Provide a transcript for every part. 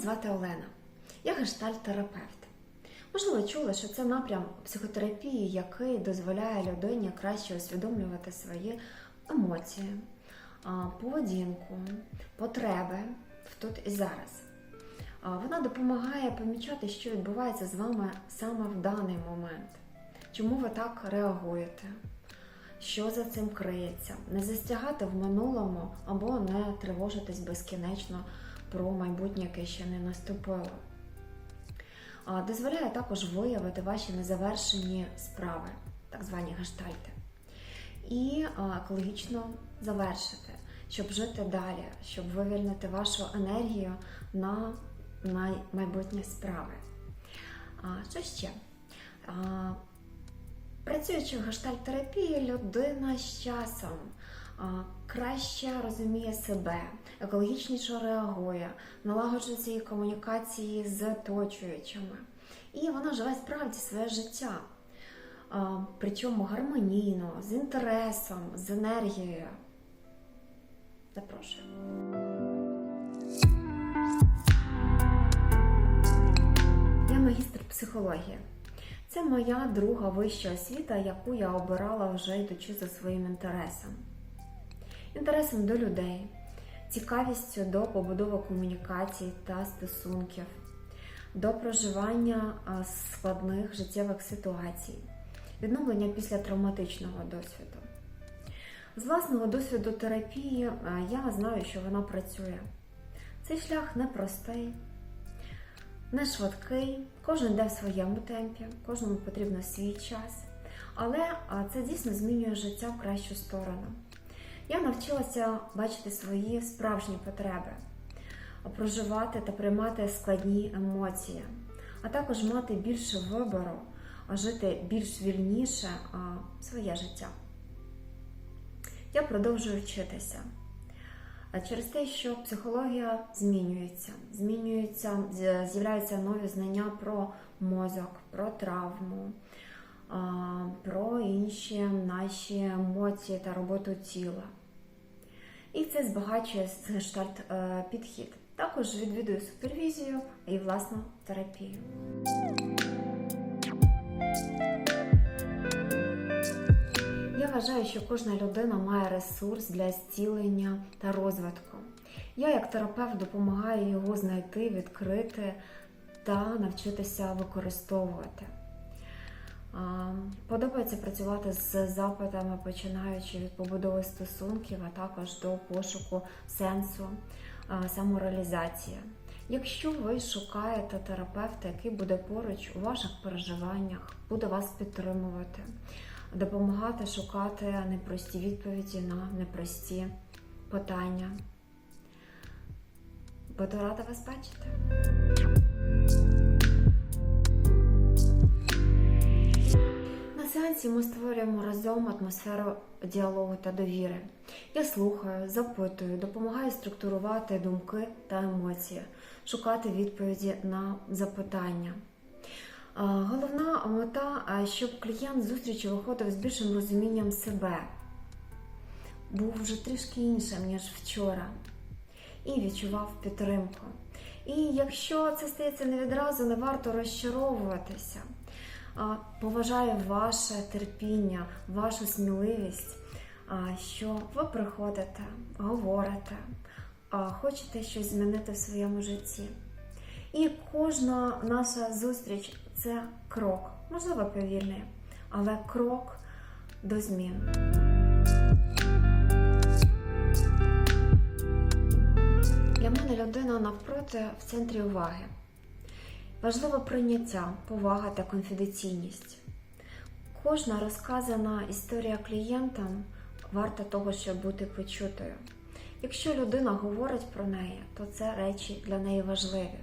звати Олена. Я гештальт-терапевт. Можливо, чули, що це напрям психотерапії, який дозволяє людині краще усвідомлювати свої емоції, поведінку, потреби в тут і зараз. Вона допомагає помічати, що відбувається з вами саме в даний момент, чому ви так реагуєте, що за цим криється, не застягати в минулому або не тривожитись безкінечно про майбутнє, яке ще не наступило. Дозволяє також виявити ваші незавершені справи, так звані гештальти, і екологічно завершити, щоб жити далі, щоб вивільнити вашу енергію на майбутні справи. Що ще? Працюючи в гештальт-терапії, людина з часом краще розуміє себе, екологічніше реагує, налагоджує свої комунікації з оточуючими. І вона живе справді своє життя. Причому гармонійно, з інтересом, з енергією. Запрошую. Магістр психології. Це моя друга вища освіта, яку я обирала вже йдучи за своїм інтересом. Інтересом до людей, цікавістю до побудови комунікацій та стосунків, до проживання складних життєвих ситуацій, відновлення після травматичного досвіду. З власного досвіду терапії я знаю, що вона працює. Цей шлях непростий, не швидкий, кожен йде в своєму темпі, кожному потрібно свій час. Але це дійсно змінює життя в кращу сторону. Я навчилася бачити свої справжні потреби, проживати та приймати складні емоції, а також мати більше вибору, жити більш вільніше своє життя. Я продовжую вчитися. Через те, що психологія змінюється, змінюється, з'являються нові знання про мозок, про травму, про інші наші емоції та роботу тіла. І це збагачує гештальт е, підхід. Також відвідую супервізію і власну терапію. Я вважаю, що кожна людина має ресурс для зцілення та розвитку. Я, як терапевт, допомагаю його знайти, відкрити та навчитися використовувати. Подобається працювати з запитами, починаючи від побудови стосунків, а також до пошуку сенсу, самореалізації. Якщо ви шукаєте терапевта, який буде поруч у ваших переживаннях, буде вас підтримувати, допомагати шукати непрості відповіді на непрості питання. Буду рада вас бачити. Сеансі ми створюємо разом атмосферу діалогу та довіри. Я слухаю, запитую, допомагаю структурувати думки та емоції, шукати відповіді на запитання. Головна мета, щоб клієнт зустрічі виходив з більшим розумінням себе, був вже трішки іншим, ніж вчора, і відчував підтримку. І якщо це стається не відразу, не варто розчаровуватися. Поважаю ваше терпіння, вашу сміливість, що ви приходите, говорите, хочете щось змінити в своєму житті. І кожна наша зустріч це крок, можливо, повільний, але крок до змін. Для мене людина навпроти в центрі уваги. Важливо прийняття, повага та конфіденційність. Кожна розказана історія клієнтам варта того, щоб бути почутою. Якщо людина говорить про неї, то це речі для неї важливі.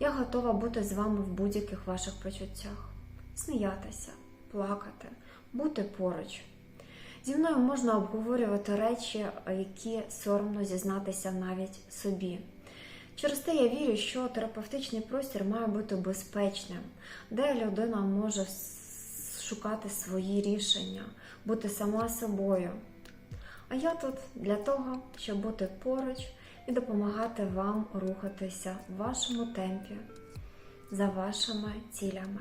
Я готова бути з вами в будь-яких ваших почуттях, сміятися, плакати, бути поруч. Зі мною можна обговорювати речі, які соромно зізнатися навіть собі. Через те я вірю, що терапевтичний простір має бути безпечним, де людина може шукати свої рішення, бути сама собою. А я тут для того, щоб бути поруч і допомагати вам рухатися в вашому темпі за вашими цілями.